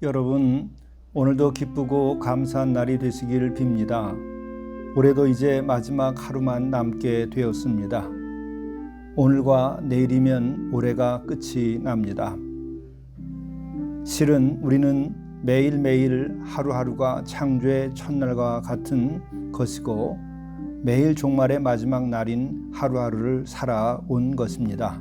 여러분, 오늘도 기쁘고 감사한 날이 되시길 빕니다. 올해도 이제 마지막 하루만 남게 되었습니다. 오늘과 내일이면 올해가 끝이 납니다. 실은 우리는 매일매일 하루하루가 창조의 첫날과 같은 것이고 매일 종말의 마지막 날인 하루하루를 살아온 것입니다.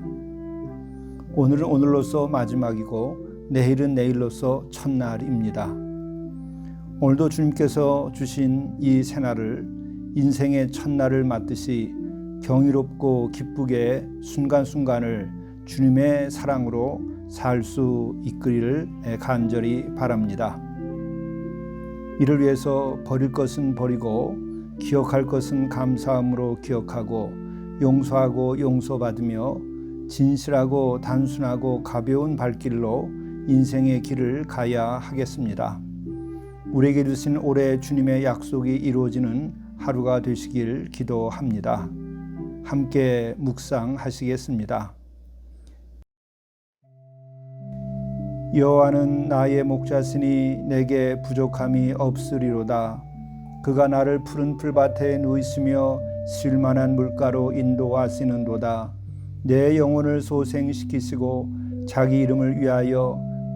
오늘은 오늘로서 마지막이고 내일은 내일로서 첫날입니다. 오늘도 주님께서 주신 이 새날을 인생의 첫날을 맞듯이 경이롭고 기쁘게 순간순간을 주님의 사랑으로 살 수 있기를 간절히 바랍니다. 이를 위해서 버릴 것은 버리고 기억할 것은 감사함으로 기억하고 용서하고 용서받으며 진실하고 단순하고 가벼운 발길로 인생의 길을 가야 하겠습니다. 우리에게 주신 올해 주님의 약속이 이루어지는 하루가 되시길 기도합니다. 함께 묵상하시겠습니다. 여호와는 나의 목자시니 내게 부족함이 없으리로다. 그가 나를 푸른 풀밭에 누이시며 쉴만한 물가로 인도하시는도다. 내 영혼을 소생시키시고 자기 이름을 위하여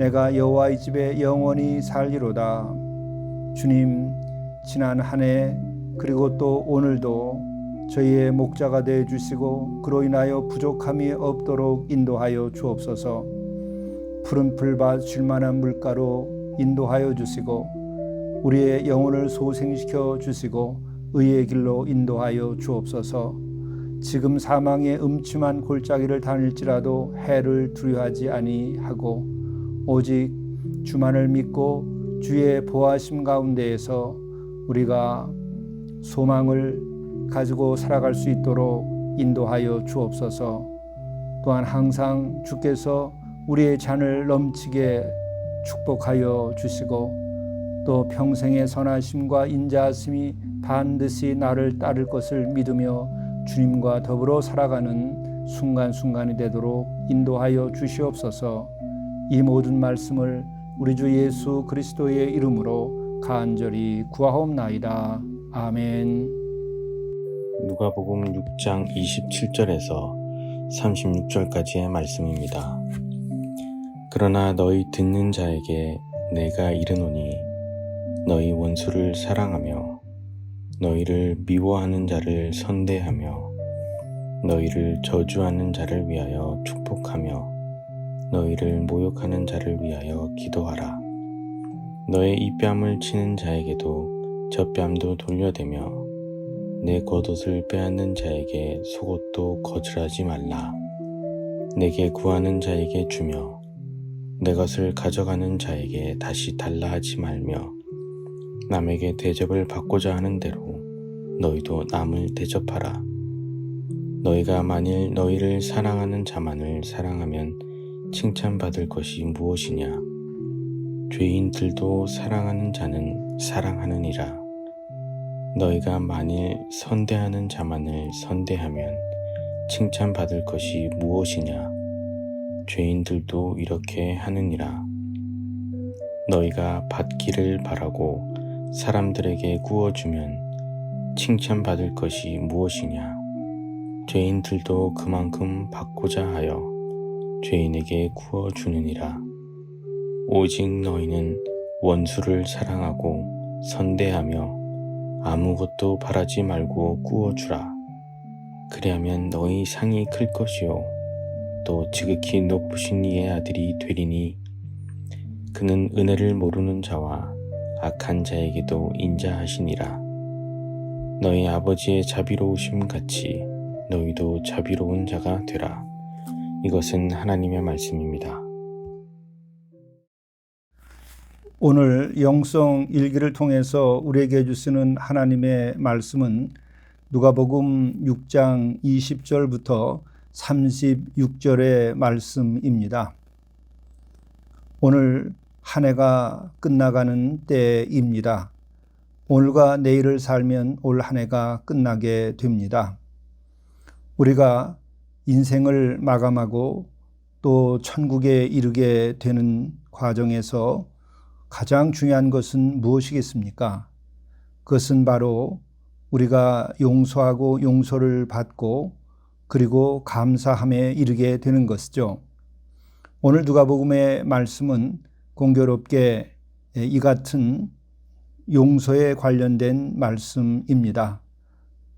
내가 여호와의 집에 영원히 살리로다. 주님, 지난 한 해 그리고 또 오늘도 저희의 목자가 되어 주시고 그로 인하여 부족함이 없도록 인도하여 주옵소서. 푸른 풀밭 쉴만한 물가로 인도하여 주시고 우리의 영혼을 소생시켜 주시고 의의 길로 인도하여 주옵소서. 지금 사망의 음침한 골짜기를 다닐지라도 해를 두려워하지 아니하고 오직 주만을 믿고 주의 보하심 가운데에서 우리가 소망을 가지고 살아갈 수 있도록 인도하여 주옵소서. 또한 항상 주께서 우리의 잔을 넘치게 축복하여 주시고 또 평생의 선하심과 인자하심이 반드시 나를 따를 것을 믿으며 주님과 더불어 살아가는 순간순간이 되도록 인도하여 주시옵소서. 이 모든 말씀을 우리 주 예수 그리스도의 이름으로 간절히 구하옵나이다. 아멘. 누가복음 6장 27절에서 36절까지의 말씀입니다. 그러나 너희 듣는 자에게 내가 이르노니 너희 원수를 사랑하며 너희를 미워하는 자를 선대하며 너희를 저주하는 자를 위하여 축복하며 너희를 모욕하는 자를 위하여 기도하라. 너의 이 뺨을 치는 자에게도 저 뺨도 돌려대며 내 겉옷을 빼앗는 자에게 속옷도 거절하지 말라. 내게 구하는 자에게 주며 내 것을 가져가는 자에게 다시 달라 하지 말며 남에게 대접을 받고자 하는 대로 너희도 남을 대접하라. 너희가 만일 너희를 사랑하는 자만을 사랑하면 칭찬받을 것이 무엇이냐? 죄인들도 사랑하는 자는 사랑하느니라. 너희가 만일 선대하는 자만을 선대하면 칭찬받을 것이 무엇이냐? 죄인들도 이렇게 하느니라. 너희가 받기를 바라고 사람들에게 구워주면 칭찬받을 것이 무엇이냐? 죄인들도 그만큼 받고자 하여 죄인에게 구워 주느니라. 오직 너희는 원수를 사랑하고 선대하며 아무것도 바라지 말고 구워 주라. 그리하면 너희 상이 클 것이요. 또 지극히 높으신 이의 아들이 되리니 그는 은혜를 모르는 자와 악한 자에게도 인자하시니라. 너희 아버지의 자비로우심 같이 너희도 자비로운 자가 되라. 이것은 하나님의 말씀입니다. 오늘 영성 일기를 통해서 우리에게 주시는 하나님의 말씀은 누가복음 6장 20절부터 36절의 말씀입니다. 오늘 한 해가 끝나가는 때입니다. 오늘과 내일을 살면 올 한 해가 끝나게 됩니다. 우리가 인생을 마감하고 또 천국에 이르게 되는 과정에서 가장 중요한 것은 무엇이겠습니까? 그것은 바로 우리가 용서하고 용서를 받고 그리고 감사함에 이르게 되는 것이죠. 오늘 누가복음의 말씀은 공교롭게 이 같은 용서에 관련된 말씀입니다.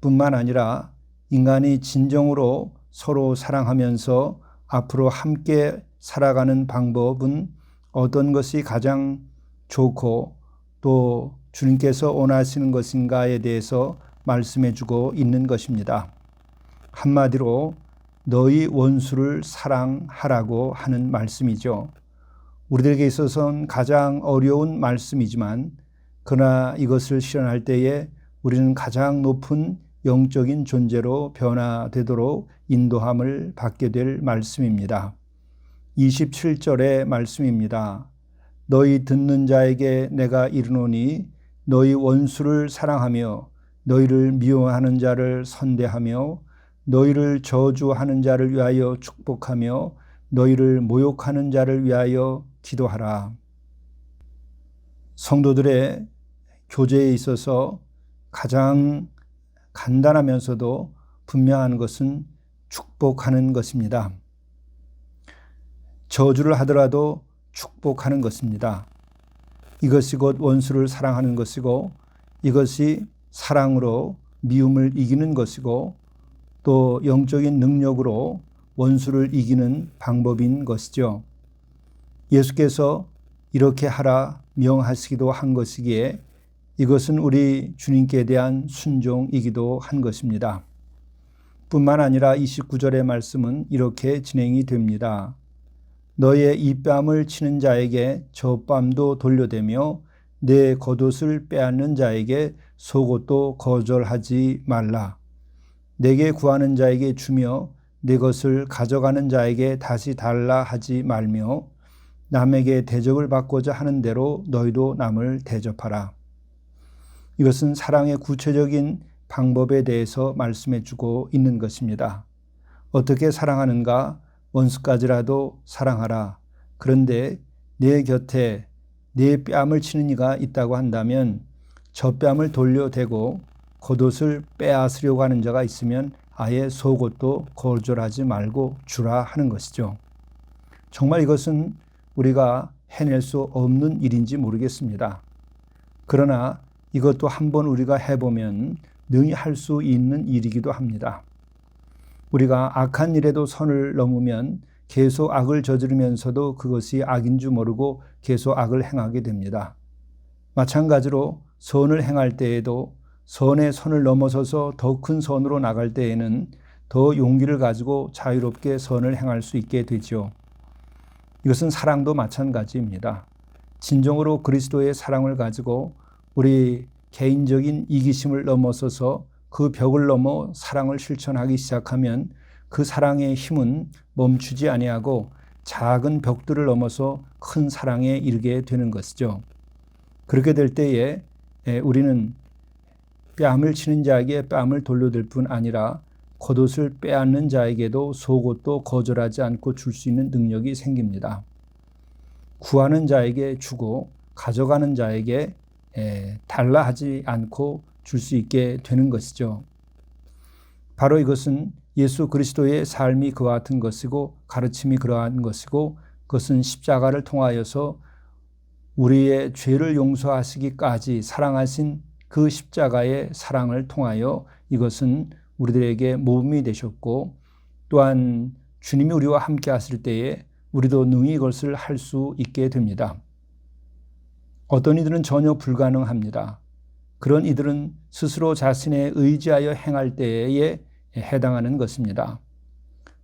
뿐만 아니라 인간이 진정으로 서로 사랑하면서 앞으로 함께 살아가는 방법은 어떤 것이 가장 좋고 또 주님께서 원하시는 것인가에 대해서 말씀해 주고 있는 것입니다. 한마디로 너희 원수를 사랑하라고 하는 말씀이죠. 우리들에게 있어서는 가장 어려운 말씀이지만 그러나 이것을 실현할 때에 우리는 가장 높은 영적인 존재로 변화되도록 인도함을 받게 될 말씀입니다. 27절의 말씀입니다. 너희 듣는 자에게 내가 이르노니 너희 원수를 사랑하며 너희를 미워하는 자를 선대하며 너희를 저주하는 자를 위하여 축복하며 너희를 모욕하는 자를 위하여 기도하라. 성도들의 교제에 있어서 가장 간단하면서도 분명한 것은 축복하는 것입니다. 저주를 하더라도 축복하는 것입니다. 이것이 곧 원수를 사랑하는 것이고 이것이 사랑으로 미움을 이기는 것이고 또 영적인 능력으로 원수를 이기는 방법인 것이죠. 예수께서 이렇게 하라 명하시기도 한 것이기에 이것은 우리 주님께 대한 순종이기도 한 것입니다. 뿐만 아니라 29절의 말씀은 이렇게 진행이 됩니다. 너의 이 뺨을 치는 자에게 저 뺨도 돌려대며 내 겉옷을 빼앗는 자에게 속옷도 거절하지 말라. 내게 구하는 자에게 주며 내 것을 가져가는 자에게 다시 달라 하지 말며 남에게 대접을 받고자 하는 대로 너희도 남을 대접하라. 이것은 사랑의 구체적인 방법에 대해서 말씀해 주고 있는 것입니다. 어떻게 사랑하는가? 원수까지라도 사랑하라. 그런데 내 곁에 내 뺨을 치는 이가 있다고 한다면 저 뺨을 돌려대고 겉옷을 빼앗으려고 하는 자가 있으면 아예 속옷도 거절하지 말고 주라 하는 것이죠. 정말 이것은 우리가 해낼 수 없는 일인지 모르겠습니다. 그러나 이것도 한번 우리가 해보면 능히 할 수 있는 일이기도 합니다. 우리가 악한 일에도 선을 넘으면 계속 악을 저지르면서도 그것이 악인 줄 모르고 계속 악을 행하게 됩니다. 마찬가지로 선을 행할 때에도 선의 선을 넘어서서 더 큰 선으로 나갈 때에는 더 용기를 가지고 자유롭게 선을 행할 수 있게 되죠. 이것은 사랑도 마찬가지입니다. 진정으로 그리스도의 사랑을 가지고 우리 개인적인 이기심을 넘어서서 그 벽을 넘어 사랑을 실천하기 시작하면 그 사랑의 힘은 멈추지 아니하고 작은 벽들을 넘어서 큰 사랑에 이르게 되는 것이죠. 그렇게 될 때에 우리는 뺨을 치는 자에게 뺨을 돌려댈 뿐 아니라 겉옷을 빼앗는 자에게도 속옷도 거절하지 않고 줄 수 있는 능력이 생깁니다. 구하는 자에게 주고 가져가는 자에게 달라 하지 않고 줄 수 있게 되는 것이죠. 바로 이것은 예수 그리스도의 삶이 그와 같은 것이고 가르침이 그러한 것이고 그것은 십자가를 통하여서 우리의 죄를 용서하시기까지 사랑하신 그 십자가의 사랑을 통하여 이것은 우리들에게 모범이 되셨고 또한 주님이 우리와 함께 하실 때에 우리도 능히 이것을 할 수 있게 됩니다. 어떤 이들은 전혀 불가능합니다. 그런 이들은 스스로 자신의 의지하여 행할 때에 해당하는 것입니다.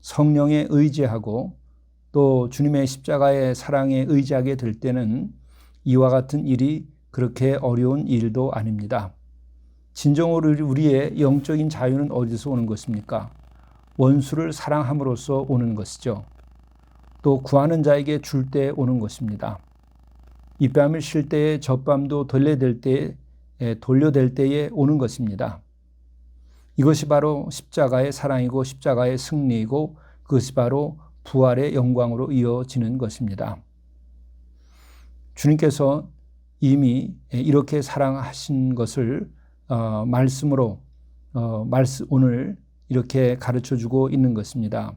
성령에 의지하고 또 주님의 십자가의 사랑에 의지하게 될 때는 이와 같은 일이 그렇게 어려운 일도 아닙니다. 진정으로 우리의 영적인 자유는 어디서 오는 것입니까? 원수를 사랑함으로써 오는 것이죠. 또 구하는 자에게 줄 때 오는 것입니다. 이 뺨을 쉴 때에 저 뺨도 돌려댈 때에 돌려댈 때에 오는 것입니다. 이것이 바로 십자가의 사랑이고 십자가의 승리이고 그것이 바로 부활의 영광으로 이어지는 것입니다. 주님께서 이미 이렇게 사랑하신 것을 어, 말씀으로 어, 말씀 오늘 이렇게 가르쳐 주고 있는 것입니다.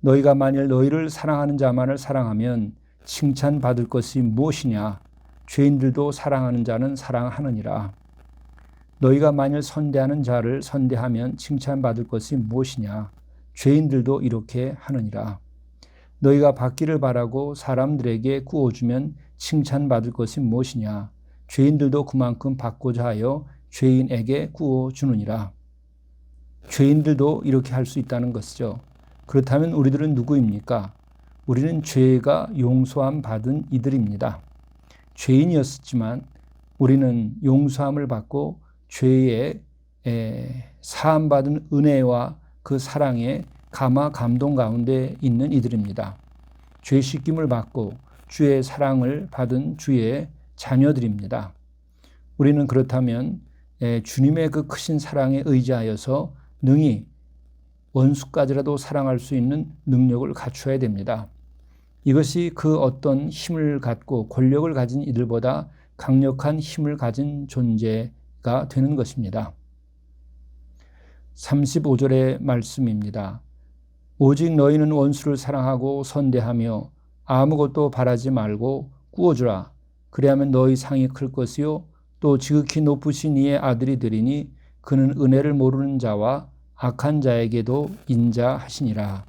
너희가 만일 너희를 사랑하는 자만을 사랑하면 칭찬받을 것이 무엇이냐? 죄인들도 사랑하는 자는 사랑하느니라. 너희가 만일 선대하는 자를 선대하면 칭찬받을 것이 무엇이냐? 죄인들도 이렇게 하느니라. 너희가 받기를 바라고 사람들에게 구워주면 칭찬받을 것이 무엇이냐? 죄인들도 그만큼 받고자 하여 죄인에게 구워주느니라. 죄인들도 이렇게 할 수 있다는 것이죠. 그렇다면 우리들은 누구입니까? 우리는 죄가 용서함 받은 이들입니다. 죄인이었지만 우리는 용서함을 받고 죄의 사함 받은 은혜와 그 사랑의 감화 감동 가운데 있는 이들입니다. 죄 씻김을 받고 주의 사랑을 받은 주의 자녀들입니다. 우리는 그렇다면 주님의 그 크신 사랑에 의지하여서 능히 원수까지라도 사랑할 수 있는 능력을 갖춰야 됩니다. 이것이 그 어떤 힘을 갖고 권력을 가진 이들보다 강력한 힘을 가진 존재가 되는 것입니다. 35절의 말씀입니다. 오직 너희는 원수를 사랑하고 선대하며 아무것도 바라지 말고 꾸어주라. 그리하면 너희 상이 클 것이요 또 지극히 높으신 이의 아들이 되리니 그는 은혜를 모르는 자와 악한 자에게도 인자하시니라.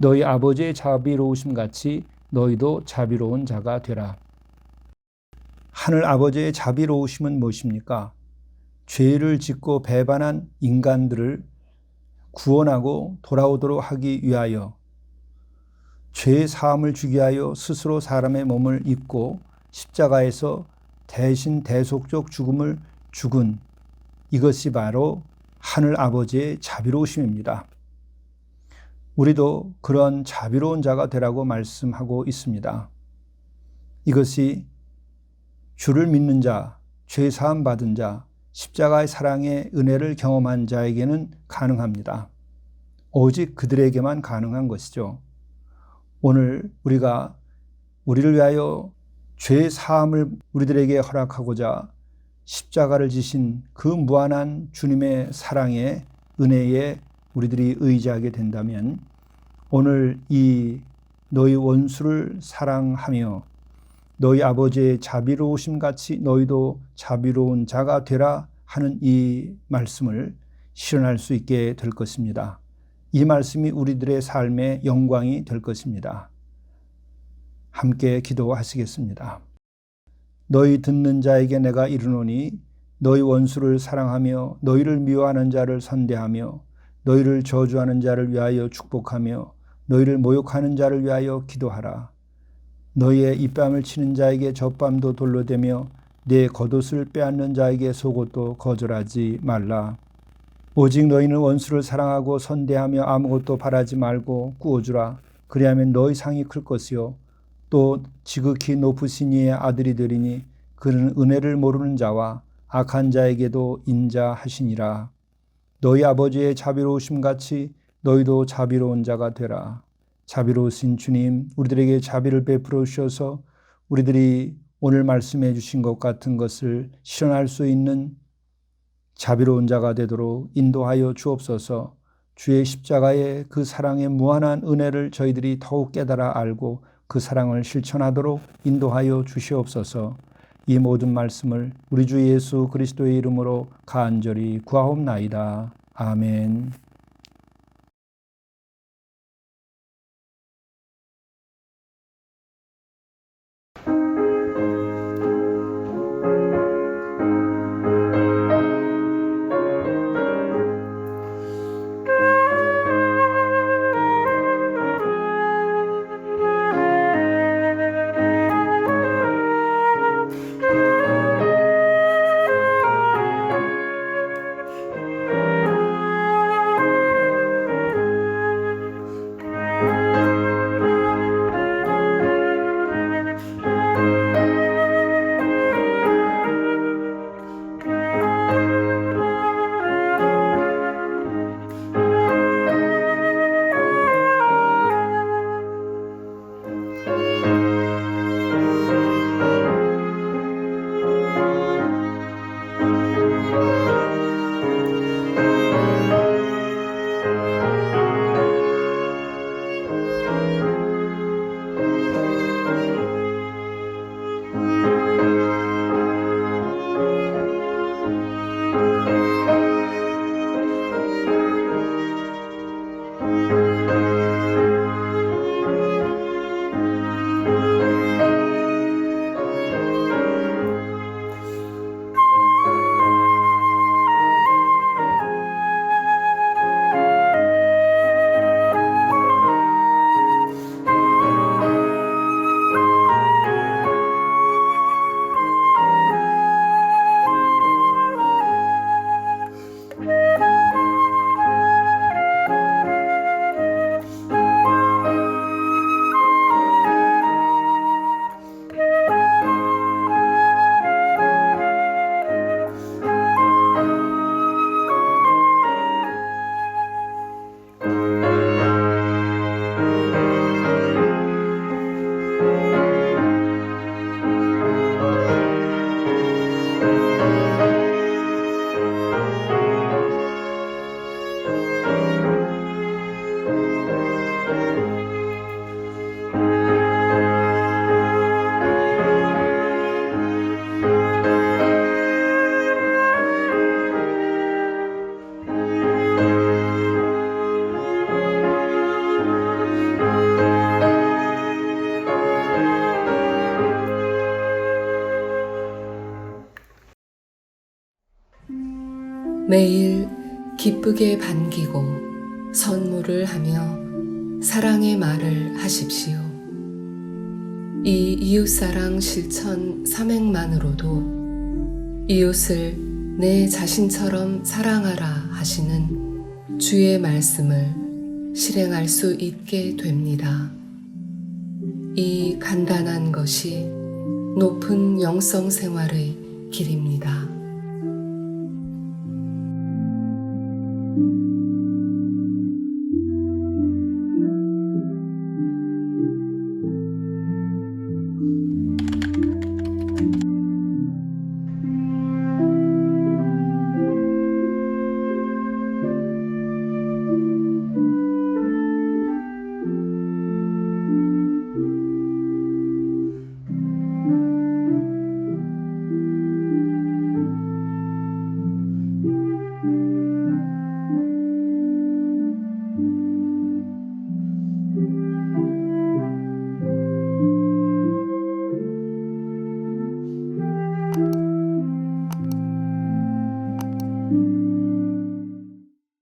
너희 아버지의 자비로우심 같이 너희도 자비로운 자가 되라. 하늘 아버지의 자비로우심은 무엇입니까? 죄를 짓고 배반한 인간들을 구원하고 돌아오도록 하기 위하여 죄의 사함을 주기 하여 스스로 사람의 몸을 입고 십자가에서 대신 대속적 죽음을 죽은 이것이 바로 하늘 아버지의 자비로우심입니다. 우리도 그런 자비로운 자가 되라고 말씀하고 있습니다. 이것이 주를 믿는 자, 죄 사함 받은 자, 십자가의 사랑의 은혜를 경험한 자에게는 가능합니다. 오직 그들에게만 가능한 것이죠. 오늘 우리가 우리를 위하여 죄 사함을 우리들에게 허락하고자 십자가를 지신 그 무한한 주님의 사랑의 은혜에 우리들이 의지하게 된다면 오늘 이 너희 원수를 사랑하며 너희 아버지의 자비로우심 같이 너희도 자비로운 자가 되라 하는 이 말씀을 실현할 수 있게 될 것입니다. 이 말씀이 우리들의 삶의 영광이 될 것입니다. 함께 기도하시겠습니다. 너희 듣는 자에게 내가 이르노니 너희 원수를 사랑하며 너희를 미워하는 자를 선대하며 너희를 저주하는 자를 위하여 축복하며 너희를 모욕하는 자를 위하여 기도하라. 너희의 입밤을 치는 자에게 젖밤도 돌로 대며 내 겉옷을 빼앗는 자에게 속옷도 거절하지 말라. 오직 너희는 원수를 사랑하고 선대하며 아무것도 바라지 말고 꾸어주라. 그리하면 너희 상이 클 것이요 또 지극히 높으신 이의 아들이 되리니 그는 은혜를 모르는 자와 악한 자에게도 인자하시니라. 너희 아버지의 자비로우심 같이 너희도 자비로운 자가 되라. 자비로우신 주님, 우리들에게 자비를 베풀어 주셔서 우리들이 오늘 말씀해 주신 것 같은 것을 실현할 수 있는 자비로운 자가 되도록 인도하여 주옵소서. 주의 십자가의 그 사랑의 무한한 은혜를 저희들이 더욱 깨달아 알고 그 사랑을 실천하도록 인도하여 주시옵소서. 이 모든 말씀을 우리 주 예수 그리스도의 이름으로 간절히 구하옵나이다. 아멘. 매일 기쁘게 반기고 선물을 하며 사랑의 말을 하십시오. 이 이웃사랑 실천 삼행만으로도 이웃을 내 자신처럼 사랑하라 하시는 주의 말씀을 실행할 수 있게 됩니다. 이 간단한 것이 높은 영성 생활의 길입니다.